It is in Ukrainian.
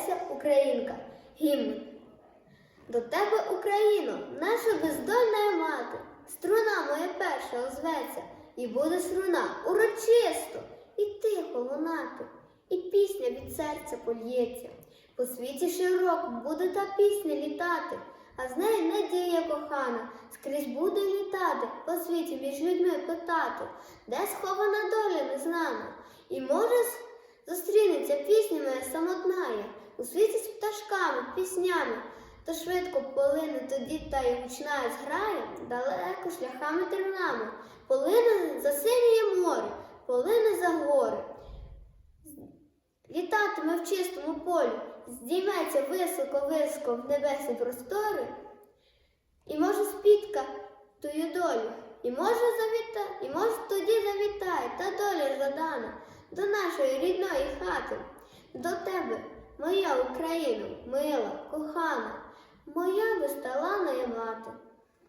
Леся Українка. Гімн. До тебе, Україно, наша бездольна мати, струна моя перша озветься, і буде струна урочисто і тихо лунати, і пісня від серця польється. По світі широкому буде та пісня літати, а з нею надія кохана, скрізь буде літати, по світі між людьми питати, де схована доля незнана, і може зустрінеться пісня моя самотная, у світі з пташками, піснями, то швидко полине тоді та й гучна зграє, далеко шляхами тернами, полине за синє море, полине за гори. Літатиме в чистому полі, здійметься високо-високо в небесні простори, і може спітка тою долю, і може завіта, і може тоді завітає та доля жадана до нашої рідної хати, до тебе, моя Україна, мила, кохана, моя мати.